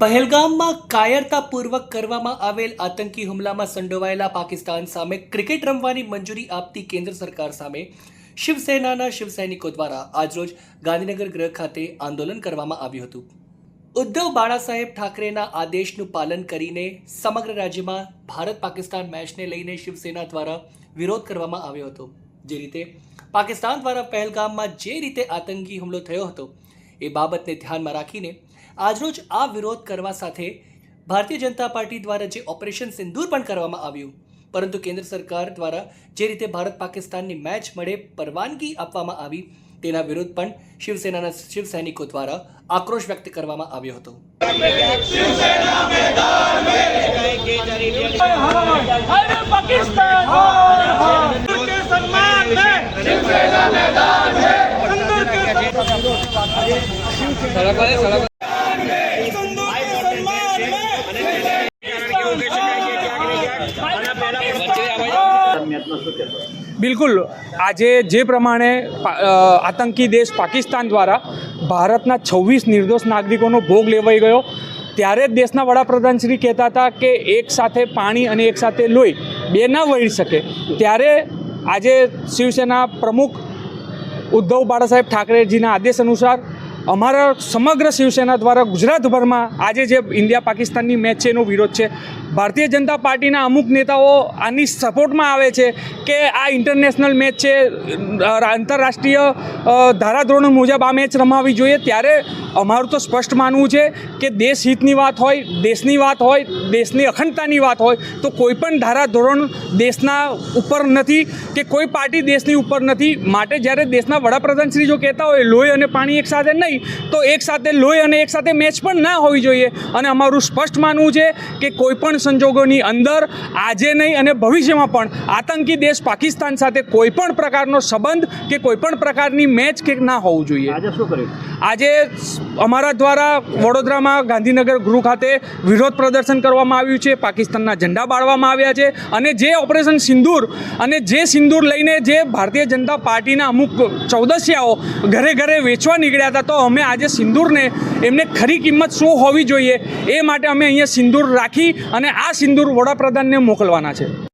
પહેલગામમાં કાયરતાપૂર્વક કરવામાં આવેલ આતંકી હુમલામાં સંડોવાયેલા પાકિસ્તાન સામે ક્રિકેટ રમવાની મંજૂરી આપતી કેન્દ્ર સરકાર સામે શિવસેનાના શિવસૈનિકો દ્વારા આજરોજ ગાંધીનગર ગૃહ ખાતે આંદોલન કરવામાં આવ્યું હતું. ઉદ્ધવ બાળાસાહેબ ઠાકરેના આદેશનું પાલન કરીને સમગ્ર રાજ્યમાં ભારત પાકિસ્તાન મેચને લઈને શિવસેના દ્વારા વિરોધ કરવામાં આવ્યો હતો. જે રીતે પાકિસ્તાન દ્વારા પહેલગામમાં જે રીતે આતંકી હુમલો થયો હતો એ બાબતને ધ્યાનમાં રાખીને આજરોજ આ વિરોધ કરવા સાથે ભારતીય જનતા પાર્ટી દ્વારા જે ઓપરેશન સિંદૂર પણ કરવામાં આવ્યું પરંતુ કેન્દ્ર સરકાર દ્વારા જે રીતે ભારત પાકિસ્તાનની મેચ મળે પરવાનગી આપવામાં આવી તેના વિરુદ્ધ પણ શિવસેનાના શિવસૈનિકો દ્વારા આક્રોશ વ્યક્ત કરવામાં આવ્યો હતો. अरे બિલકુલ. આજે જે પ્રમાણે આતંકી દેશ પાકિસ્તાન દ્વારા ભારતના છવ્વીસ નિર્દોષ નાગરિકોનો ભોગ લેવાઈ ગયો, ત્યારે જ દેશના વડાપ્રધાન શ્રી કહેતા હતા કે એક સાથે પાણી અને એક સાથે લોહી બે ના વળી શકે. ત્યારે આજે શિવસેના પ્રમુખ ઉદ્ધવ બાળાસાહેબ ઠાકરેજીના આદેશ અનુસાર અમારા સમગ્ર શિવસેના દ્વારા ગુજરાતભરમાં આજે જે ઇન્ડિયા પાકિસ્તાનની મેચ છે એનો વિરોધ છે. ભારતીય જનતા પાર્ટીના અમુક નેતાઓ આની સપોર્ટમાં આવે છે કે આ ઇન્ટરનેશનલ મેચ છે આંતરરાષ્ટ્રીય ધારાધોરણ મુજબ આ મેચ રમાવી જોઈએ. ત્યારે અમારું તો સ્પષ્ટ માનવું છે કે દેશ હિતની વાત હોય, દેશની વાત હોય, દેશની અખંડતાની વાત હોય, તો કોઈ પણ ધારાધોરણ દેશના ઉપર નથી કે કોઈ પાર્ટી દેશની ઉપર નથી. માટે જ્યારે દેશના વડાપ્રધાન શ્રી જો કહેતા હોય, લોહી અને પાણી એક સાથે નહીં તો એક સાથે લોહી અને એક સાથે મેચ પણ ના હોવી જોઈએ. અને અમારું સ્પષ્ટ માનવું છે કે કોઈ પણ સંજોગોની અંદર આજે નહીં અને ભવિષ્યમાં પણ આતંકી દેશ પાકિસ્તાન સાથે કોઈ પણ પ્રકારનો સંબંધ કે કોઈ પણ પ્રકારની મેચ કે ના હોવું જોઈએ. આજે શું કર્યું? આજે અમારા દ્વારા વડોદરામાં ગાંધીનગર ગૃહ ખાતે વિરોધ પ્રદર્શન કરવામાં આવ્યું છે પાકિસ્તાનના ઝંડા બાળવામાં આવ્યા છે અને જે ઓપરેશન સિંદૂર અને જે સિંદૂર લઈને જે ભારતીય જનતા પાર્ટીના અમુક ચૌદસિયાઓ ઘરે ઘરે વેચવા નીકળ્યા હતા તો અમે આજે સિંદૂરને એમને ખરી કિંમત શું હોવી જોઈએ એ માટે અમે અહીંયા સિંદૂર રાખી અને આ સિંદૂર વડાપ્રધાનને મોકલવાના છે.